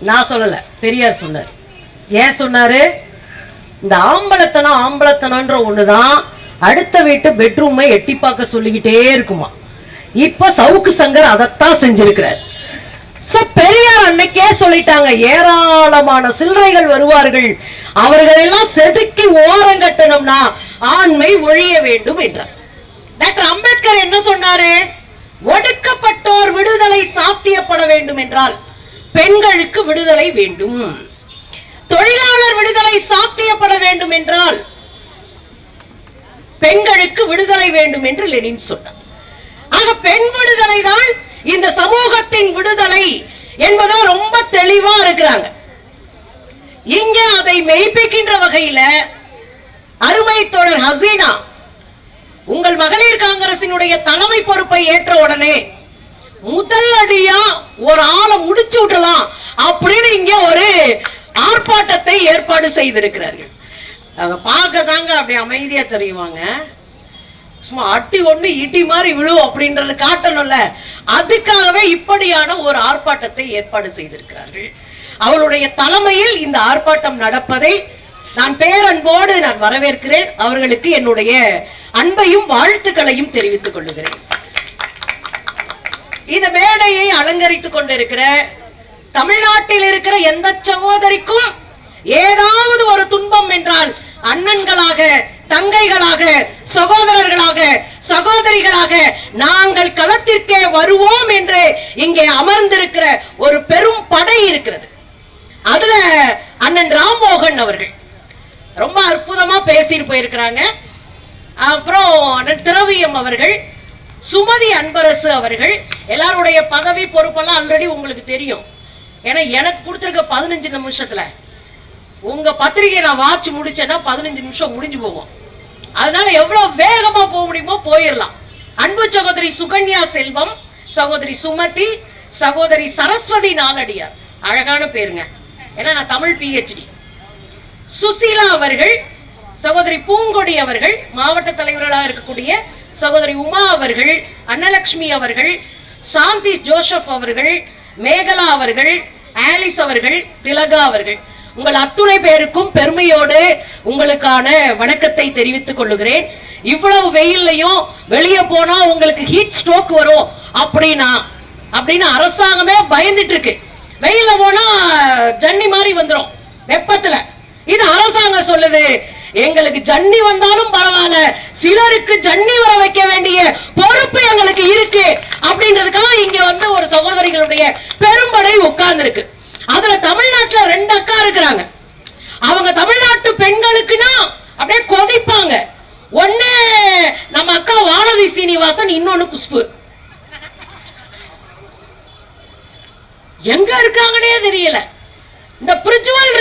நான் சொல்லலை பெரியார் சொன்னார். ஏன் சொன்னார்? இந்த ஆம்பளத்தனம் ஆம்பளத்தனம்ன்ற ஒண்ணுதான் அடுத்த வீட்டு பெட்ரூமை எட்டி பார்க்க சொல்லிக்கிட்டே இருக்குமா. இப்ப சவுக்கு சங்கர் அதைத்தான் செஞ்சிருக்கிறார். ஸோ பெரியார் அன்னைக்கே சொல்லிட்டாங்க ஏராளமான சில்லறைகள் வருவார்கள். அவர்களெல்லாம் செதுக்கி ஓரம் கட்டணும்னா ஆண்மை ஒழிய வேண்டும் என்றார். டாக்டர் அம்பேத்கர் என்ன சொன்னாரு? ஒடுக்கப்பட்டோர் விடுதலை சாத்தியப்பட வேண்டும் என்றால் பெண்களுக்கு விடுதலை வேண்டும். தொழிலாளர் விடுதலை சாத்தியப்பட வேண்டும் என்றால் பெண்களுக்கு விடுதலை வேண்டும் என்று லெனின் சொன்னார் ஆக பெண் விடுதலை தான் இந்த சமூகத்தின் விடுதலை என்பதும் ரொம்ப தெளிவா இருக்கிறாங்க. இங்க அதை மெய்ப்பிக்கின்ற வகையில அருமை தோழர் ஹசீனா உங்கள் மகளிர் காங்கிரசினுடைய தலைமை பொறுப்பை ஏற்ற உடனே முதல் அடியா ஒரு ஆளை முடிச்சு விடலாம் அப்படின்னு இங்க ஒரு ஆர்ப்பாட்டத்தை ஏற்பாடு செய்திருக்கிறார்கள். அவங்க பார்க்க தாங்க அப்படி அமைதியா தெரியுவாங்க சும்மா அட்டி ஒண்ணு இட்டி மாதிரி விழும் அப்படின்றது காட்டணும்ல. அதுக்காகவே இப்படியான ஒரு ஆர்ப்பாட்டத்தை ஏற்பாடு செய்திருக்கிறார்கள். அவளுடைய தலைமையில் இந்த ஆர்ப்பாட்டம் நடப்பதை நான் பேரன்போடு நான் வரவேற்கிறேன். அவர்களுக்கு என்னுடைய அன்பையும் வாழ்த்துக்களையும் தெரிவித்துக் கொள்ளுகிறேன் இந்த மேடையை அலங்கரித்துக் கொண்டிருக்கிற தமிழ்நாட்டில் இருக்கிற எந்த சகோதரிக்கும் ஏதாவது ஒரு துன்பம் என்றால் அண்ணன்களாக தங்கைகளாக சகோதரர்களாக சகோதரிகளாக நாங்கள் களத்திற்கே வருவோம் என்று இங்கே அமர்ந்திருக்கிற ஒரு பெரும் படை இருக்கிறது. அதுல அண்ணன் ராம்மோகன் அவர்கள் ரொம்ப அற்புதமா பேசிட்டு போயிருக்கிறாங்க. அப்புறம் திரவியம் அவர்கள் சுமதி அன்பரசு அவர்கள் எல்லாருடைய பதவி பொறுப்பெல்லாம் ஆல்ரெடி உங்களுக்கு தெரியும். ஏன்னா எனக்கு கொடுத்துருக்க பதினஞ்சு நிமிஷத்துல உங்க பத்திரிகையை நான் வாட்சி முடிச்சேன்னா பதினஞ்சு நிமிஷம் முடிஞ்சு போகும். அதனால எவ்வளவு வேகமா போக முடியுமோ போயிடலாம். அன்பு சகோதரி சுகன்யா செல்வம் சகோதரி சுமதி சகோதரி சரஸ்வதி நாலடியார். அழகான பேருங்க. ஏன்னா நான் தமிழ் பிஹெச்டி சுசீலா அவர்கள் சகோதரி பூங்கொடி அவர்கள் மாவட்ட தலைவர்களாக இருக்கக்கூடிய சகோதரி உமா அவர்கள் அன்னலக்ஷ்மி அவர்கள் சாந்தி ஜோசப் அவர்கள் மேகலா அவர்கள் ஆலிஸ் அவர்கள் திலகா அவர்கள். உங்கள் அத்துணை பேருக்கும் பெருமையோடு உங்களுக்கான வணக்கத்தை தெரிவித்துக் கொள்ளுகிறேன். இவ்வளவு வெயில்லையும் வெளியே போனா உங்களுக்கு ஹீட் ஸ்ட்ரோக் வரும் அப்படின்னா அப்படின்னு அரசாங்கமே பயந்துட்டு இருக்கு வெயில்ல போனா ஜன்னி மாதிரி வந்துடும் வெப்பத்துல. இது அரசாங்கம் சொல்லுது. எங்களுக்கு ஜன்னி வந்தாலும் பரவாயில்ல சிலருக்கு ஜன்னி வர வைக்க வேண்டிய பொறுப்பு எங்களுக்கு இருக்கு அப்படின்றதுக்காக இங்க வந்து ஒரு சகோதரிகளுடைய பெரும்படை உட்கார்ந்து இருக்கு அதுல தமிழ்நாட்டுல ரெண்டு அக்கா இருக்கிறாங்க. அவங்க தமிழ்நாட்டு பெண்களுக்குன்னா அப்படியே கொதிப்பாங்க. ஒண்ணு நம்ம அக்கா வானதி சீனிவாசன் இன்னொன்னு குஷ்பு. எங்க இருக்காங்கன்னே தெரியல. இந்த பிரிஜுவல்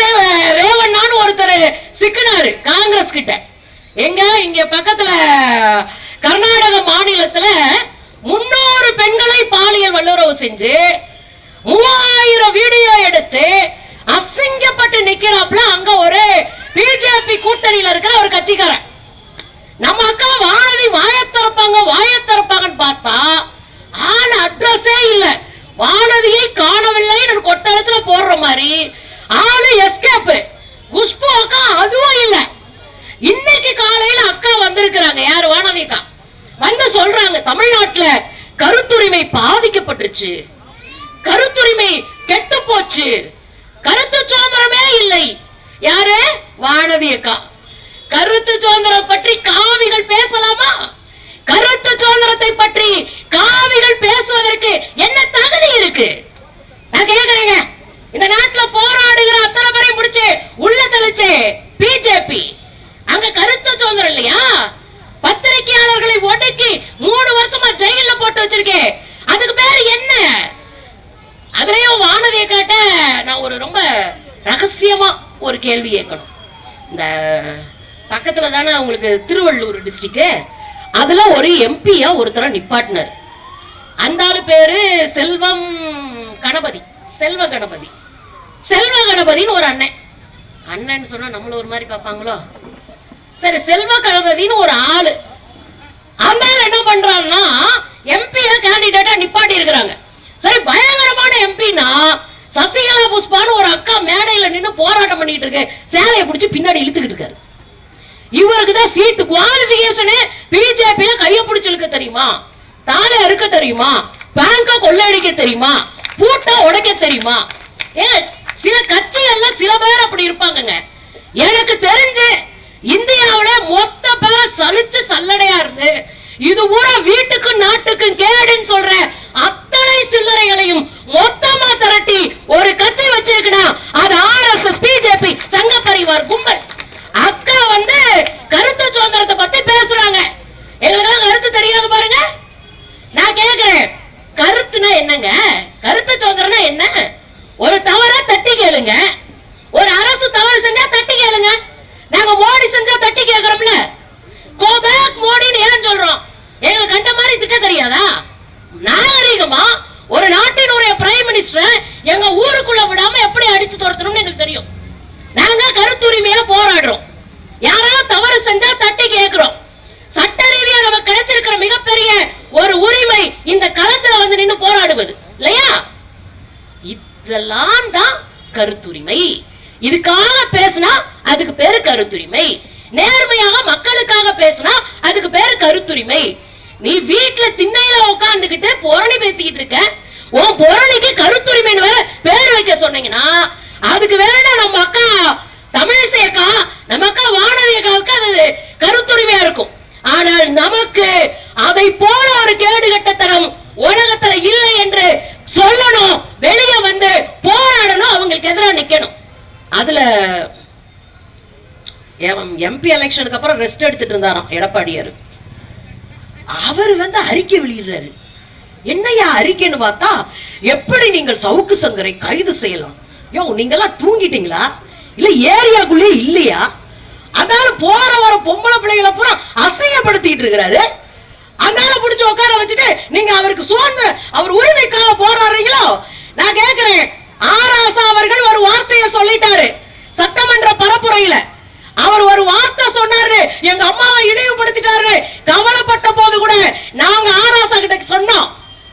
ரேவண்ணான்னு ஒருத்தர் சிக்கினாரு காங்கிரஸ் கிட்ட. எங்க? இங்க பக்கத்துல கர்நாடக மாநிலத்துல முன்னூறு பெண்களை பாலியல் வல்லுறவு செஞ்சு மூவாயிரம் வீடியோ எடுத்து அசிங்கப்பட்டு நிக்கிறாப்ல அங்க ஒரு பிஜேபி கூட்டணியில இருக்கிற ஒரு கட்சிக்காரன். நம்ம அக்கா வானதி வாய திறப்பாங்க வாய திறப்பாங்கன்னு பார்த்தா ஆள் அட்ரஸே இல்ல. வானதியை காணவில்லை கொட்டளத்துல போடுற மாதிரி ஆளு எஸ்கேப் குஷ்பு அக்கா அதுவும் இல்ல இன்னைக்கு காலையில அக்கா வந்திருக்கிறாங்க. யாரு? வானதி அக்கா வந்து சொல்றாங்க தமிழ்நாட்டுல கருத்துரிமை பாதிக்கப்பட்டுருச்சு. கருத்துரிமை கெட்டு போச்சு கருத்து சுதந்திரமே இல்லை. யாரு? வானதி அக்கா கருத்து சுதந்திரம் பற்றி காவிகள் பேசலாமா? கருத்து சுதந்திரத்தை பற்றி காவிகள் பேசுவதற்கு என்ன தகுதி இருக்கு? நான் கேக்குறேங்க. இந்த நாட்டுல போராடுகிற அத்தனை பேரையும் முடிச்சு உள்ள தெளிச்சு பிஜேபி அங்க கருத்து சுதந்திரம் இல்லையா? பத்திரிகையாளர்களை ஒடுக்கி மூணு வருஷமா ஜெயில போட்டு வச்சிருக்கேன் அதுக்கு பேரு என்ன? அதுலயும் வானதியை கேட்ட நான் ஒரு ரொம்ப ரகசியமா ஒரு கேள்வி கேட்கணும். இந்த பக்கத்துல தானே உங்களுக்கு திருவள்ளூர் டிஸ்ட்ரிக்ட் அதுல ஒரு எம்பியா ஒருத்தர நிப்பாட்டினார். அந்த ஆளு பேரு செல்வம் கணபதி செல்வ கணபதி. செல்வ கணபதினு ஒரு அண்ணன். அண்ணன் சொன்னா நம்மள ஒரு மாதிரி பார்ப்பாங்களோ? சரி செல்வ கணபதின்னு ஒரு ஆளு. அந்த ஆள் என்ன பண்றான்னா எம்பிய கேண்டிடேட்டா நிப்பாட்டி இருக்கிறாங்க. சரி பயங்கரமான எம்பினா சசிகலா புஷ்பான்னு ஒரு அக்கா மேடையில நின்னு போராட்டம் பண்ணிட்டு இருக்கேன். சேலையை பிடிச்சி பின்னாடி இழுத்துக்கிட்டு இருக்காரு. இவருக்கு தான் சீட்டு குவாலிபிகேஷனே பிஜேபியில கைய பிடிச்சி இருக்க தெரியுமா? தாலை அறுக்க தெரியுமா? பேங்க கொள்ளையடிக்க தெரியுமா? பூட்டை உடைக்க தெரியுமா? ஏ சில கட்சிகள்ல சில பேர் அப்படி இருப்பாங்கங்க. எனக்கு தெரிஞ்சு இந்தியாவில மொத்த பேர் சலிச்சு சல்லடையா இருந்து இது ஊரா வீட்டுக்கும் நாட்டுக்கும் கேடுன்னு சொல்ற அத்தனை சில்லறைகளையும் மொத்தமா திரட்டி ஒரு கட்சி வச்சிருக்கனா அது ஆர்எஸ்எஸ் பிஜேபி சங்க பரிவார் கும்பல் அக்கா வந்து கருத்து சுதந்திரத்தை பத்தி பேசுறாங்க எங்களுக்கெல்லாம் கருத்து தெரியாது பாருங்க நான் கேக்குறேன் கருத்துனா என்னங்க கருத்து சுதந்திரம்னா என்ன ஒரு தவற தட்டி கேளுங்க ஒரு அரசு தவறு செஞ்சா தட்டி கேளுங்க நாங்க மோடி செஞ்சா தட்டி கேக்குறோம்ல கோ பேக் மோடின்னு ஏன் சொல்றோம் எங்களுக்கு கண்ட மாதிரி திட்ட தெரியாதா நாகரிகமா ஒரு நாட்டினுடைய பிரைம் மினிஸ்டர் எங்க விடாம எப்படி அடிச்சு துரத்தணும்னு எங்களுக்கு தெரியும். நாங்க கருத்துரிமையில போராடுறோம். யாராவது தவறு செஞ்சா தட்டி கேட்கிறோம். சட்ட ரீதியா நமக்கு கிடைச்சிருக்கிற மிகப்பெரிய ஒரு உரிமை இந்த களத்துல வந்து நின்னு போராடுவது. இல்லையா? இதெல்லாம் தான் கருத்துரிமை. இதுக்காக பேசினா அதுக்கு பேரு கருத்துரிமை. நேர்மையாக மக்களுக்காக பேசினா அதுக்கு பேரு கருத்துரிமை. நீ வீட்டுல திண்ணையில உட்காந்துக்கிட்டு பொரணி பேசிக்கிட்டு இருக்க. உன் பொரணிக்கு கருத்துரிமைன்னு வேற பேர் வைக்க சொன்னீங்கன்னா அதுக்கு வேணா நம்ம அக்கா? தமிழிசை அக்கா நம்ம அக்கா வானதி அக்காவுக்கு அது கருத்துரிமையா இருக்கும். ஆனால் நமக்கு அதை போல ஒரு கேடு கட்டத்தனம் உலகத்துல இல்லை என்று சொல்லணும் வெளியே வந்து போராடணும் அவங்களுக்கு எதிராக நிக்கணும். அதுல எம்பி எலெக்ஷனுக்கு அப்புறம் ரெஸ்ட் எடுத்துட்டு இருந்தாராம் எடப்பாடியார். அவர் வந்து அறிக்கை வெளியிடுறாரு. என்னையா அறிக்கைன்னு பார்த்தா எப்படி நீங்கள் சவுக்கு சங்கரை கைது செய்யலாம்? யோ நீங்கெல்லாம் தூங்கிட்டீங்களா? இல்ல ஏரியாக்குள்ளே இல்லையா? அதனால போற வர பொம்பளை பிள்ளைகளை பூரா அசிங்கப்படுத்திட்டு இருக்கிறாரு. அதனால பிடிச்சு உட்கார வச்சுட்டு நீங்க அவருக்கு சுதந்திர அவர் உரிமைக்காக போராடுறீங்களோ? நான் கேக்குறேன். ஆராசா அவர்கள் ஒரு வார்த்தையை சொல்லிட்டாரு. சட்டமன்ற பரப்புரையில. அவர் ஒரு வார்த்தை சொன்னாரு. எங்க அம்மாவை இழிவுபடுத்திட்டாரு. கவலைப்பட்ட போது கூட நாங்க ஆராசா கிட்ட சொன்னோம்.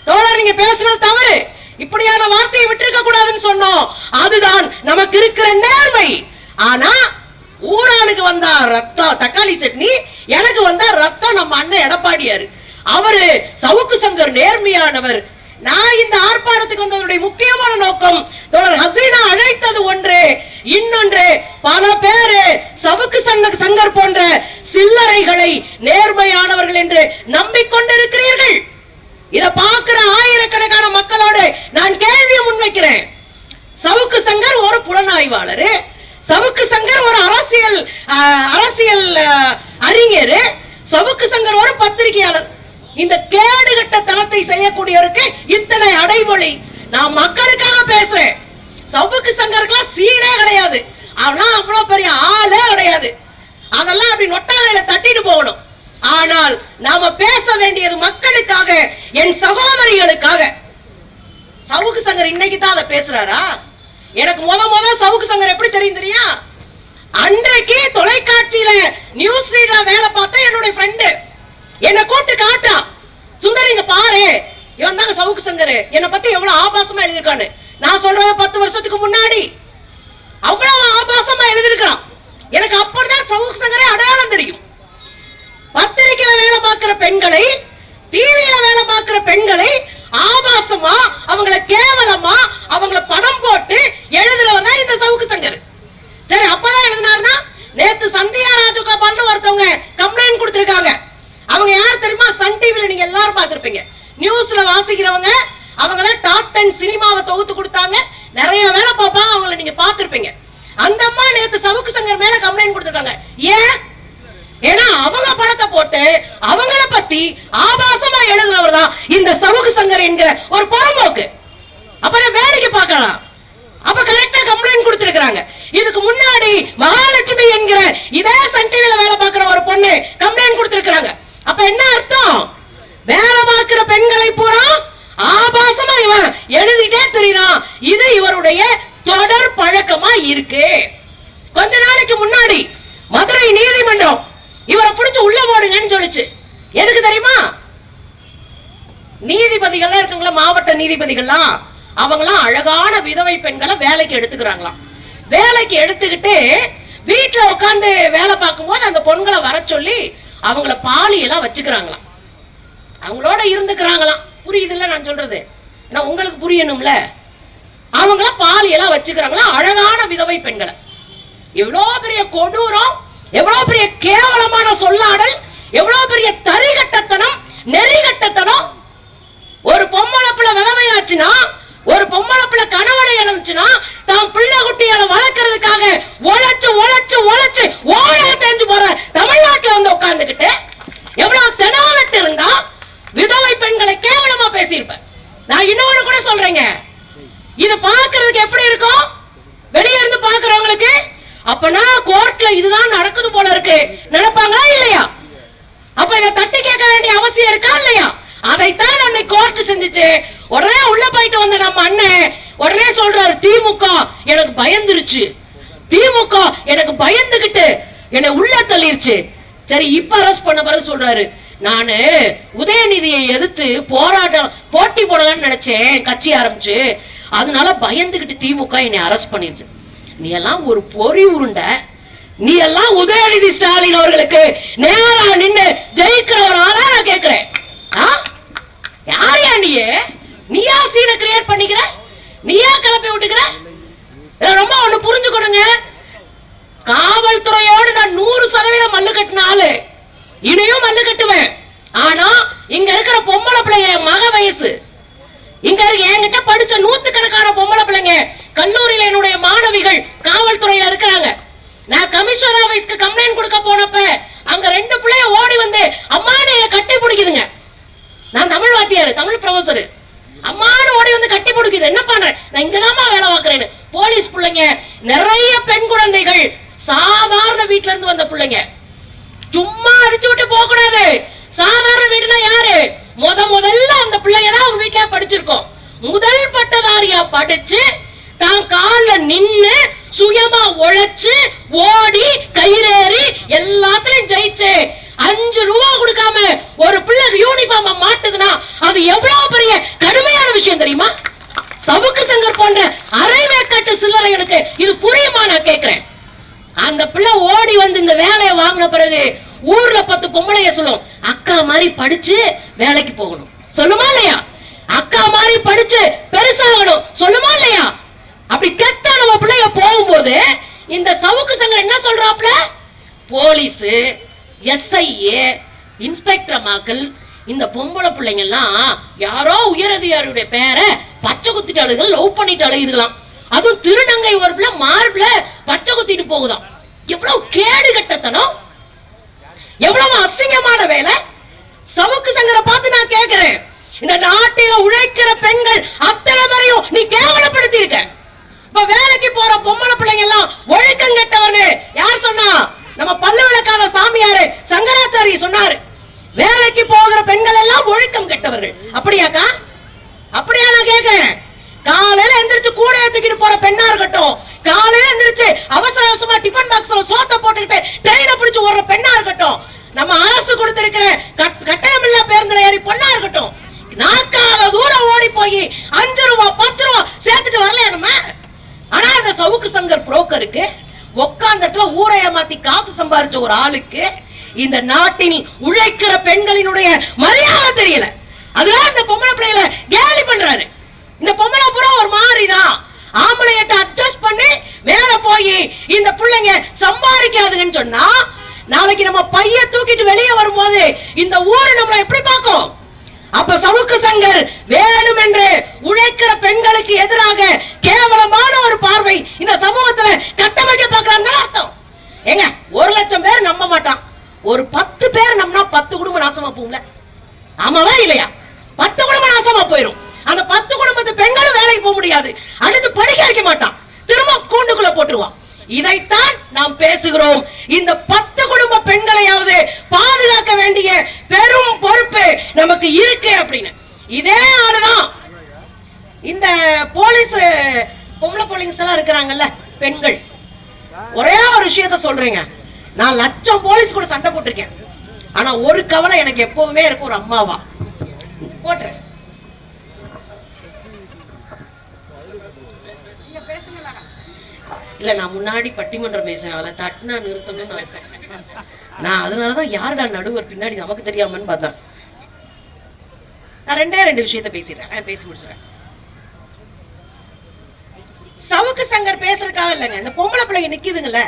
தோழர் நீங்க பேசுனது தவறு. இப்படியான வார்த்தையை விட்டிருக்க கூடாதுன்னு சொன்னோம். அதுதான் நமக்கு இருக்கிற நேர்மை. ஆனா ஊரானுக்கு வந்தா ரத்தம் தக்காளி சட்னி எனக்கு வந்தா ரத்தம் நம்ம அண்ணன் எடப்பாடியாரு. அவரு சவுக்கு சங்கர் நேர்மையானவர். நான் இந்த ஆர்ப்பாட்டத்துக்கு வந்ததுடைய முக்கியமான நோக்கம் தோழர் ஹசீனா அழைத்தது ஒன்று இன்னொன்று பல பேரு சவுக்கு சங்க சங்கர் போன்ற சில்லறைகளை நேர்மையானவர்கள் என்று நம்பிக்கொண்டிருக்கிறீர்கள். இத பாக்குற ஆயிரக்கணக்கான மக்களோடு நான் கேள்வியை முன்வைக்கிறேன். சவுக்கு சங்கர் ஒரு புலனாய்வாளர் சவுக்கு சங்கர் ஒரு அரசியல் அரசியல் அறிஞர் சவுக்கு சங்கர் ஒரு பத்திரிகையாளர். இந்த கேடுகட்ட தனத்தை செய்யக்கூடியவருக்கு இத்தனை அடைமொழி. நான் மக்களுக்காக பேசுறேன். சவுக்கு சங்கருக்கெல்லாம் சீனே கிடையாது. அவெல்லாம் அவ்வளவு பெரிய ஆளே கிடையாது. அதெல்லாம் அப்படி நொட்டாலையில தட்டிட்டு போகணும். ஆனால் நாம பேச வேண்டியது மக்களுக்காக என் சகோதரிகளுக்காக. சவுக்கு சங்கர் இன்னைக்கு தான் அதை பேசுறாரா? எனக்கு முத முத சவுக்கு சங்கர் எப்படி தெரியும் தெரியா அன்றைக்கு தொலைக்காட்சியில நியூஸ் ரீடா வேலை பார்த்த என்னுடைய ஃப்ரெண்டு என்னை கூட்டு. காட்டான் சுந்தரிங்க பாரு. இவன் தாங்க சவுக்கு சங்கர். என்னை பத்தி எவ்வளவு ஆபாசமா எழுதியிருக்கான்னு. நான் சொல்றத பத்து வருஷத்துக்கு முன்னாடி அவ்வளவு ஆபாசமா எழுதியிருக்கான் எனக்கு அப்பதான் சவுக்கு சங்கரே அடையாளம் தெரியும். பத்திரிக்கையில வேலை பார்க்கிற பெண்களை டிவியில வேலை பார்க்கிற பெண்களை ஆபாசமா அவங்கள கேவலமா அவங்கள படம் போட்டு எழுதுறவன் தான் இந்த சவுக்கு சங்கர். சரி அப்பதான் எழுதினாருன்னா நேத்து சந்தியா ராஜகோபால்னு ஒருத்தவங்க கம்ப்ளைண்ட் கொடுத்திருக்காங்க. அவங்க யார் தெரியுமா? சன் டிவில நீங்க எல்லாரும் பார்த்திருப்பீங்க. நியூஸ்ல வாசிக்கிறவங்க அவங்க தான் டாப் டென் சினிமாவை தொகுத்து கொடுத்தாங்க. நிறைய வேலை பார்ப்பாங்க அவங்கள நீங்க பார்த்திருப்பீங்க. அந்த அம்மா நேத்து சவுக்கு சங்கர் மேல கம்ப்ளைண்ட் கொடுத்திருக்காங்க. ஏன்? ஏன்னா அவங்க பணத்தை போட்டு அவங்கள பத்தி ஆபாசமா எழுதுனவர் தான் இந்த சவுக்கு சங்கர் என்கிற ஒரு புறம்போக்கு. அப்புறம் வேடிக்கை பார்க்கலாம். அப்ப கரெக்டா கம்ப்ளைண்ட் கொடுத்திருக்காங்க இதுக்கு முன்னாடி மகாலட்சுமி என்கிற இதே சன் டிவில வேலை பார்க்கிற ஒரு பொண்ணு கம்ப்ளைண்ட் கொடுத்திருக்காங்க அப்ப என்ன அர்த்தம்? வேலை பார்க்கிற பெண்களை பூரா ஆபாசமா இவன் எழுதிட்டே தெரியுறான். இது இவருடைய தொடர் பழக்கமா இருக்கு. கொஞ்ச நாளைக்கு முன்னாடி மதுரை நீதிமன்றம் இவரை பிடிச்சு உள்ள போடுங்கன்னு சொல்லுச்சு எதுக்கு தெரியுமா நீதிபதிகள்லாம் இருக்குங்களா மாவட்ட நீதிபதிகள்லாம்? அவங்களாம் அழகான விதவை பெண்களை வேலைக்கு எடுத்துக்கிறாங்களாம். வேலைக்கு எடுத்துக்கிட்டு வீட்டுல உட்காந்து வேலை பார்க்கும்போது அந்த பொண்களை வர சொல்லி அவங்கள பாலியெல்லாம் வச்சுக்கிறாங்களாம். அவங்களோட இருந்துக்கிறாங்களாம். புரியுதுல்ல நான் சொல்றது? நான் உங்களுக்கு புரியணும்ல? அவங்கள பாலியெல்லாம் வச்சுக்கிறாங்களா அழகான விதவை பெண்களை. எவ்வளோ பெரிய கொடூரம் எவ்வளோ பெரிய கேவலமான சொல்லாட எவ்வளவு பெரிய தரிகட்டத்தனம் நெறிகட்டத்தனம் ஒரு பொம்பளை பிள்ளை விதவையாச்சுன்னா ஒரு பொம்பளை பிள்ளை கணவனை இழந்துச்சுன்னா தான் பிள்ளை குட்டிகளை வளர்க்கறதுக்காக உழைச்சு உழைச்சு உழைச்சு ஓட தெரிஞ்சு போற தமிழ்நாட்டுல வந்து உட்கார்ந்துகிட்டு எவ்வளவு தெனாவட்டு இருந்தா விதவை பெண்களை கேவலமா பேசியிருப்பேன் நான் இன்னொன்னு கூட சொல்றேங்க இது பார்க்கிறதுக்கு எப்படி இருக்கும் வெளிய இருந்து பார்க்கறவங்களுக்கு அப்பனா கோர்ட்ல இதுதான் நடக்குது போல இருக்கு நடப்பாங்களா இல்லையா அப்ப இதை தட்டி கேட்க வேண்டிய அவசியம் இருக்கா இல்லையா அதைத்தான் அன்னை கோர்ட் செஞ்சுச்சு. உடனே உள்ள போயிட்டு வந்த நம்ம அண்ணன் உடனே சொல்றாரு திமுக எனக்கு பயந்துருச்சு. திமுக எனக்கு பயந்துகிட்டு என்னை உள்ள தள்ளிருச்சு. சரி இப்ப அரெஸ்ட் பண்ண பிறகு சொல்றாரு நானு உதயநிதியை எதிர்த்து போராட்டம் போட்டி போடலாம்னு நினைச்சேன் கட்சி ஆரம்பிச்சு. அதனால பயந்துகிட்டு திமுக என்னை அரெஸ்ட் பண்ணிருச்சு. நீ எல்லாம் ஒரு பொறி உருண்டை. நீ எல்லாம் உதயநிதி ஸ்டாலின் அவர்களுக்கு நேரா நின்று ஜெயிக்கிறவரால நான் கேட்கிறேன் யாரையா நீ நீயா சீனை கிரியேட் பண்ணிக்கிற? நீயா கிளப்பி விட்டுக்கிற? இதை ரொம்ப ஒண்ணு புரிஞ்சுக்கணுங்க. காவல்துறையோடு நான் நூறு சதவீதம் மல்லு கட்டின ஆளு. இனியும் மல்லு கட்டுவேன். ஆனா இங்க இருக்கிற பொம்பளை பிள்ளைங்க என் மக வயசு. இங்க இருக்க என்கிட்ட படிச்ச நூத்துக்கணக்கான பொம்பளை பிள்ளைங்க கல்லூரியில என்னுடைய மாணவிகள் காவல்துறையில இருக்கிறாங்க. நான் கமிஷனர் ஆபீஸ்க்கு கம்ப்ளைண்ட் கொடுக்க போனப்ப அங்க ரெண்டு பிள்ளைய ஓடி வந்து அம்மா என்னை கட்டி பிடிக்குதுங்க. நான் தமிழ் வாத்தியார் தமிழ் ப்ரொஃபசர் அம்மானு ஓடி வந்து கட்டி பிடிக்குது. என்ன பண்றேன் நான் இங்கதாம்மா வேலை பார்க்கறேன்னு. போலீஸ் பிள்ளைங்க நிறைய பெண் குழந்தைகள் சாதாரண வீட்டுல இருந்து வந்த பிள்ளைங்க. சும்மா அடிச்சு விட்டு போக கூடாது சாதாரண வீடுனா யாரு? முத முதல்ல அந்த பிள்ளைங்க தான் அவங்க வீட்டுல படிச்சிருக்கோம். முதல் பட்டதாரியா படிச்சு தான் கால்ல நின்னு சுயமா உழைச்சு ஓடி கயிறேறி எல்லாத்துலயும் ஜெயிச்சு. அஞ்சு ரூபா கொடுக்காம ஒரு பிள்ளை யூனிஃபார்ம் மாட்டுதுன்னா அது எவ்வளவு பெரிய கடுமையான விஷயம் தெரியுமா? சவுக்கு சங்கர் போன்ற அரை வேக்காட்டு சில்லறைகளுக்கு இது புரியுமா நான் கேட்கிறேன். அந்த பிள்ளை ஓடி வந்து இந்த வேலையை வாங்கின பிறகு ஊர்ல பத்து பொம்பளைய சொல்லும் அக்கா மாதிரி படிச்சு வேலைக்கு போகணும். சொல்லுமா இல்லையா? அக்கா மாதிரி படிச்சு பெருசாகணும். சொல்லுமா இல்லையா? அப்படி கெத்தா நம்ம பிள்ளைய போகும்போது இந்த சவுக்கு சங்கர் என்ன சொல்றாப்ல போலீஸ் எஸ்ஐஏ இன்ஸ்பெக்டர் மாக்கள் இந்த பொம்பளை பிள்ளைங்க எல்லாம் யாரோ உயரதிகாரியுடைய பேரை பச்சை குத்திட்டு லவ் பண்ணிட்டு அழுகுதுலாம் அதுவும் திருநங்கை ஒரு மார்பில் பச்சை குத்திட்டு போகுதாம். எவ்வளவு கேடு கட்டத்தனம். எவ்வளவு அசிங்கமான வேலை. சவுக்கு சங்கரை பார்த்து நான் கேட்கிறேன் இந்த நாட்டில உழைக்கிற பெண்கள் அத்தனை பேரையும் நீ கேவலப்படுத்தி இருக்க இப்ப வேலைக்கு போற பொம்பளை பிள்ளைங்க எல்லாம் ஒழுக்கம் கெட்டவனு யார் சொன்னா? நம்ம பல்லு சாமியாரு சங்கராச்சாரிய சொன்னாரு. வேலைக்கு போகிற பெண்கள் எல்லாம் ஒழுக்கம் கெட்டவர்கள். அப்படியாக்கா? அப்படியா நான் கேக்குறேன். காலையில எந்திரிச்சு கூட ஏத்துக்கிட்டு போற பெண்ணா இருக்கட்டும். காலையில எந்திரிச்சு அவசர அவசரமா டிபன் பாக்ஸ்ல சோத்த போட்டுக்கிட்டு ட்ரெயினை பிடிச்சு ஓடுற பெண்ணா இருக்கட்டும். நம்ம அரசு கொடுத்திருக்கிற கட்- கட்டணமில்லா பேருந்துல ஏறி பொண்ணா இருக்கட்டும் நாக்காத தூரம் ஓடி போய் அஞ்சு ரூபா பத்து ரூபா சேர்த்துட்டு வரலையா நம்ம ஆனா அந்த சவுக்கு சங்கர் புரோக்கருக்கு உட்கார்ந்த இடத்துல ஊரை ஏமாத்தி காசு சம்பாரிச்ச ஒரு ஆளுக்கு இந்த நாட்டில் உழைக்கிற பெண்களினுடைய மரியாதை தெரியல. அதனால இந்த பொம்பளை பிள்ளைகளை கேலி பண்றாரு. இந்த பொம்பளை பூரா ஒரு மாதிரிதான். ஆம்பளையிட்ட அட்ஜஸ்ட் பண்ணி மேல போய் இந்த பிள்ளைங்க சம்பாதிக்காதுன்னு சொன்னா நாளைக்கு நம்ம பைய தூக்கிட்டு வெளியே வரும்போது இந்த ஊரு நம்மள எப்படி பார்க்கும்? அப்ப சவுக்கு சங்கர் வேணுமென்று உழைக்கிற பெண்களுக்கு எதிராக கேவலமான ஒரு பார்வை இந்த சமூகத்துல கட்டமைக்க பார்க்கறான்னு அர்த்தம். ஏங்க ஒரு லட்சம் பேர் நம்ப மாட்டான். ஒரு பத்து பேர் நம்பினா பத்து குடும்பம் நாசமா போகும்ல? ஆமாவா இல்லையா? பத்து குடும்பம் நாசமா போயிரும். அந்த பத்து குடும்பத்து பெண்களும் வேலைக்கு போக முடியாது. அடுத்து படிக்க வைக்க மாட்டான். திரும்ப கூண்டுக்குள்ள போட்டுருவான். இதைத்தான் நாம் பேசுகிறோம். இந்த பத்து குடும்ப பெண்களையாவது பாதுகாக்க வேண்டிய பெரும் பொறுப்பு நமக்கு இருக்கு அப்படின்னு. இதே ஆளுதான். இந்த போலீஸ் பொம்பளை போலீஸ் எல்லாம் இருக்கிறாங்கல்ல பெண்கள். ஒரே ஒரு விஷயத்த சொல்றேங்க. நான் லட்சம் போலீஸ் கூட சண்டை போட்டிருக்கேன். ஆனா ஒரு கவலை எனக்கு எப்பவுமே இருக்கும் ஒரு அம்மாவா. போட்டுறேன். இல்ல நான் முன்னாடி பட்டிமன்றம் பேசுறேன். அதில் தட்டுனா நிறுத்தணும்னு இருக்கேன். நான் அதனாலதான் யாருடா நடுவர் பின்னாடி நமக்கு தெரியாமன்னு பார்த்தேன். நான் ரெண்டே ரெண்டு விஷயத்த பேசிடுறேன். பேசி முடிச்சிடுறேன். சவுக்கு சங்கர் இல்லைங்க இந்த பொம்பளை பிள்ளைங்க நிக்குதுங்கல்ல.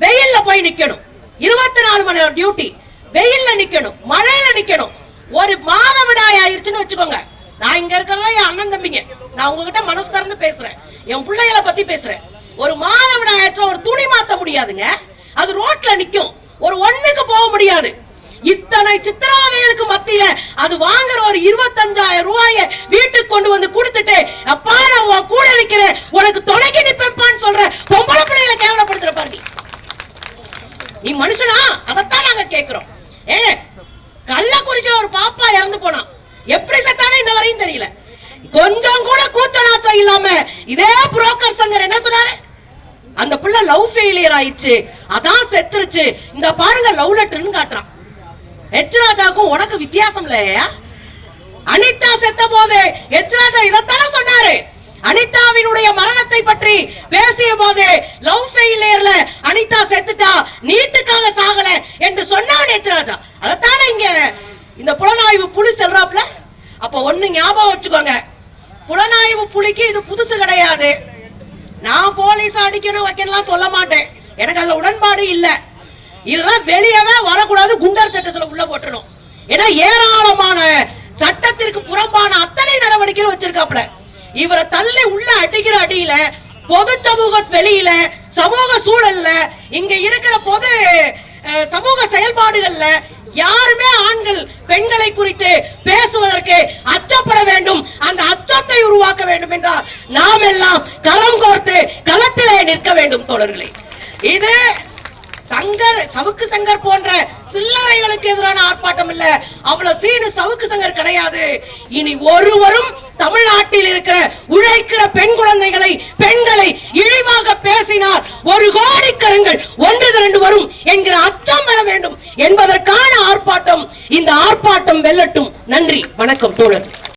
வெயில்ல போய் நிக்கணும். இருபத்தி நாலு மணி நேரம் டியூட்டி வெயில்ல நிக்கணும். மழையில நிக்கணும். ஒரு மாதவிடாய் ஆயிருச்சுன்னு வச்சுக்கோங்க. நான் இங்க இருக்கிறதா என் அண்ணன் தம்பிங்க. நான் உங்ககிட்ட மனசு திறந்து பேசுறேன். என் பிள்ளைகளை பத்தி பேசுறேன். ஒரு மாதவிடாய் ஆயிடுச்சுன்னா ஒரு துணி மாத்த முடியாதுங்க. அது ரோட்ல நிக்கும். ஒரு ஒண்ணுக்கு போக முடியாது. இத்தனை சித்திரவதைகளுக்கு மத்தியில அது வாங்குற ஒரு இருபத்தஞ்சாயிரம் ரூபாய வீட்டுக்கு கொண்டு வந்து கொடுத்துட்டு அப்பா நான் உன் கூட நிக்கிறேன் உனக்கு துணைக்கு நிப்பேப்பான்னு சொல்ற பொம்பளை பிள்ளைகளை கேவலப்படுத்துற பாருங்க நீ மனுஷனா? அதைத்தான் நாங்க கேட்கிறோம் ஏ கள்ளக்குறிச்சியில ஒரு பாப்பா இறந்து போனான் எப்படி செத்தானே இன்ன வரையும் தெரியல. கொஞ்சம் கூட கூச்ச நாச்சம் இல்லாம இதே புரோக்கர் சங்கர் என்ன சொன்னாரு? அந்த பிள்ளை லவ் ஃபெயிலியர் ஆயிடுச்சு அதான் செத்துருச்சு. இந்த பாருங்க லவ் லெட்டர்னு காட்டுறான். எச் ராஜாக்கும் உனக்கு வித்தியாசம் இல்லையா அனிதா செத்த போது எச் ராஜா இதைத்தானே சொன்னாரு. அனிதாவினுடைய மரணத்தை பற்றி பேசிய போது லவ் ஃபெயிலியர்ல அனிதா செத்துட்டா நீட்டுக்காக சாகல என்று சொன்னான் எச் ராஜா அதைத்தானே இங்க இந்த புலனாய்வு புலி செல்றாப்ல அப்ப ஒண்ணு ஞாபகம் வச்சுக்கோங்க. புலனாய்வு புலிக்கு இது புதுசு கிடையாது. நான் போலீஸ் அடிக்கணும் வைக்கலாம் சொல்ல மாட்டேன். எனக்கு அதுல உடன்பாடு இல்லை. இதெல்லாம் வெளியவே வரக்கூடாது குண்டர் சட்டத்துல உள்ள போட்டணும். ஏன்னா ஏராளமான சட்டத்திற்கு புறம்பான அத்தனை நடவடிக்கைகள் வச்சிருக்காப்ல இவரை தள்ளி உள்ள அடிக்கிற அடியில பொது சமூக வெளியில சமூக சூழல்ல இங்க இருக்கிற பொது அஹ், சமூக செயல்பாடுகள்ல யாருமே ஆண்கள் பெண்களை குறித்து பேசுவதற்கு அச்சப்பட வேண்டும். அந்த அச்சத்தை உருவாக்க வேண்டும் என்றால் நாம் எல்லாம் களம் கோர்த்து களத்திலே நிற்க வேண்டும் தோழர்களே. இது சவுக்கு சங்கர் போன்ற சில்லறைகளுக்கு எதிரான ஆர்ப்பாட்டம் இல்ல. அவ்வளவு சீனு சவுக்கு சங்கர் கிடையாது. இனி ஒருவரும் தமிழ்நாட்டில் இருக்கிற உழைக்கிற பெண் குழந்தைகளை பெண்களை இழிவாக பேசினால் ஒரு கோடி கரங்கள் ஒன்று திரண்டு வரும் என்கிற அச்சம் வர வேண்டும் என்பதற்கான ஆர்ப்பாட்டம். இந்த ஆர்ப்பாட்டம் வெல்லட்டும். நன்றி. வணக்கம் தோழர்